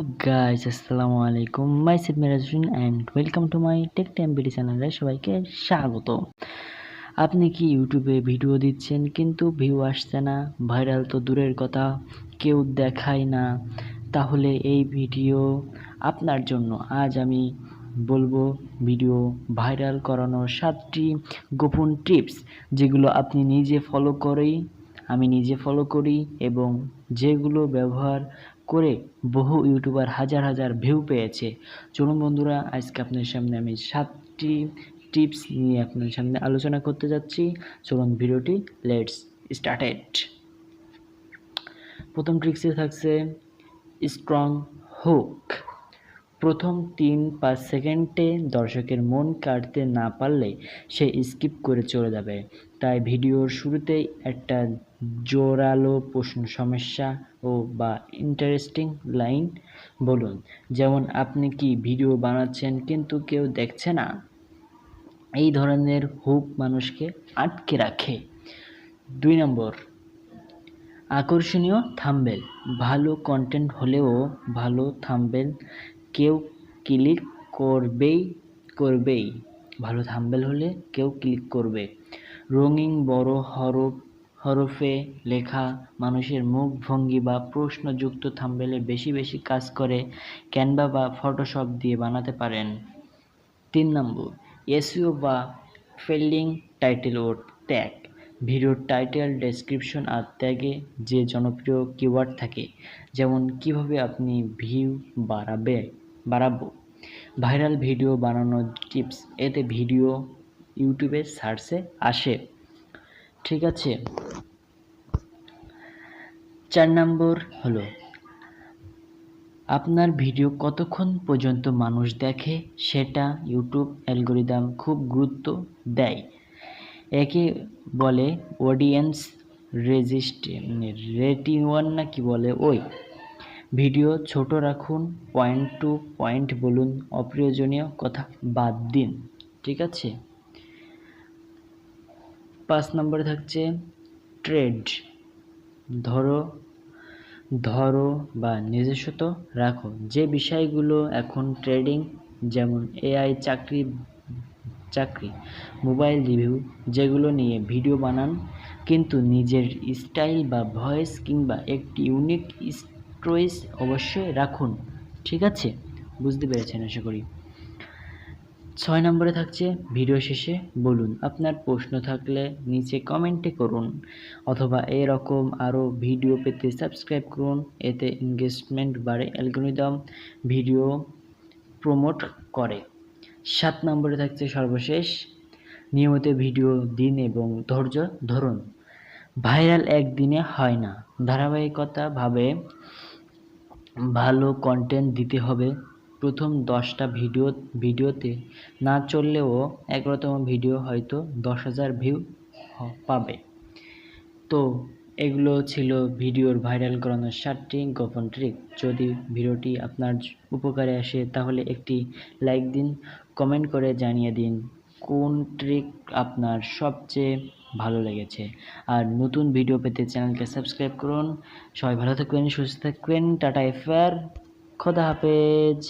Guys আসসালামু আলাইকুম। Myself Merajun and welcome to my tech time BD চ্যানেলে সবাইকে স্বাগত। আপনি কি ইউটিউবে ভিডিও দিচ্ছেন কিন্তু ভিউ আসছে না ভাইরাল তো দূরের কথা, কেউ দেখায় না, তাহলে এই ভিডিও আপনার জন্য। আজ আমি বলব ভিডিও ভাইরাল করানোর সাতটি গোপন টিপস যেগুলো আপনি নিজে ফলো করেই, আমি নিজে ফলো করি এবং যেগুলো ব্যবহার করে বহু ইউটিউবার হাজার হাজার ভিউ পেয়েছে। চলুন বন্ধুরা, আজকে আপনার সামনে আমি সাতটি টিপস নিয়ে আপনার সামনে আলোচনা করতে যাচ্ছি। চলুন ভিডিওটি লেটস স্টার্টেড প্রথম ট্রিক্সে থাকছে স্ট্রং হুক প্রথম তিন পাঁচ সেকেন্ডে দর্শকের মন কাটতে না পারলে সে স্কিপ করে চলে যাবে। তাই ভিডিওর শুরুতেই একটা জোরালো প্রশ্ন, সমস্যা ও বা ইন্টারেস্টিং লাইন বলুন। যেমন, আপনি কি ভিডিও বানাচ্ছেন কিন্তু কেউ দেখছে না? এই ধরনের হুক মানুষকে আটকে রাখে। দুই নম্বর, আকর্ষণীয় থাম্বেল ভালো কন্টেন্ট হলেও ভালো থাম্বেল কেউ ক্লিক করবেই করবেই। ভালো থাম্বেল হলে কেউ ক্লিক করবে। রঙিন, বড় হরফ, হরফে লেখা মানুষের মুখ ভঙ্গি বা প্রশ্নযুক্ত থাম্বেলে বেশি বেশি কাজ করে ক্যানভা বা ফটোশপ দিয়ে বানাতে পারেন। তিন নম্বর, এসইও বা ফিল্ডিং টাইটেল ও ট্যাগ। ভিডিওর টাইটেল, ডেসক্রিপশন আর ট্যাগে যে জনপ্রিয় কিওয়ার্ড থাকে, যেমন কীভাবে আপনি ভিউ বাড়াবে। বাড়াবো। ভাইরাল ভিডিও বানানোর টিপস, এতে ভিডিও ইউটিউবে সার্চে আসে। ঠিক আছে। চার নম্বর হলো, আপনার ভিডিও কতক্ষণ পর্যন্ত মানুষ দেখে সেটা ইউটিউব অ্যালগোরিদম খুব গুরুত্ব দেয়। একে বলে অডিয়েন্স রেজিস্ট রেটিওয়ান না কি বলে ওই। ভিডিও ছোট রাখুন পয়েন্ট টু পয়েন্ট বলুন, অপ্রয়োজনীয় কথা বাদ দিন, ঠিক আছে? পাঁচ নম্বরে থাকছে ট্রেড ধরো ধরো বা নিজস্বত রাখো। যে বিষয়গুলো এখন ট্রেডিং যেমন এআই চাকরি চাকরি মোবাইল রিভিউ যেগুলো নিয়ে ভিডিও বানান, কিন্তু নিজের স্টাইল বা ভয়েস কিংবা একটি ইউনিক স্টোরেজ অবশ্যই রাখুন, ঠিক আছে? বুঝতে পেরেছেন আশা করি। ছয় নম্বরে থাকছে ভিডিও শেষে বলুন, আপনার প্রশ্ন থাকলে নিচে কমেন্টে করুন, অথবা এরকম আরও ভিডিও পেতে সাবস্ক্রাইব করুন, এতে এঙ্গেজমেন্ট বাড়ে অ্যালগোরিদম ভিডিও প্রমোট করে। সাত নম্বরে থাকছে সর্বশেষ, নিয়মিত ভিডিও দিন এবং ধৈর্য ধরুন। ভাইরাল একদিনে হয় না ধারাবাহিকতাভাবে ভালো কন্টেন্ট দিতে হবে। প্রথম দশটা ভিডিও ভিডিওতে না চললেও এগারোতম ভিডিও হয়তো দশ হাজার ভিউ পাবে। তো এগুলো ছিল ভিডিওর ভাইরাল করানোর সাতটি গোপন ট্রিক যদি ভিডিওটি আপনার উপকারে আসে, তাহলে একটি লাইক দিন কমেন্ট করে জানিয়ে দিন কোন ট্রিক আপনার সবচেয়ে ভালো লেগেছে। আর নতুন ভিডিও পেতে চ্যানেলকে সাবস্ক্রাইব করুন। সবাই ভালো থাকবেন, সুস্থ থাকবেন, টাটা এফআর খোদা হাফেজ।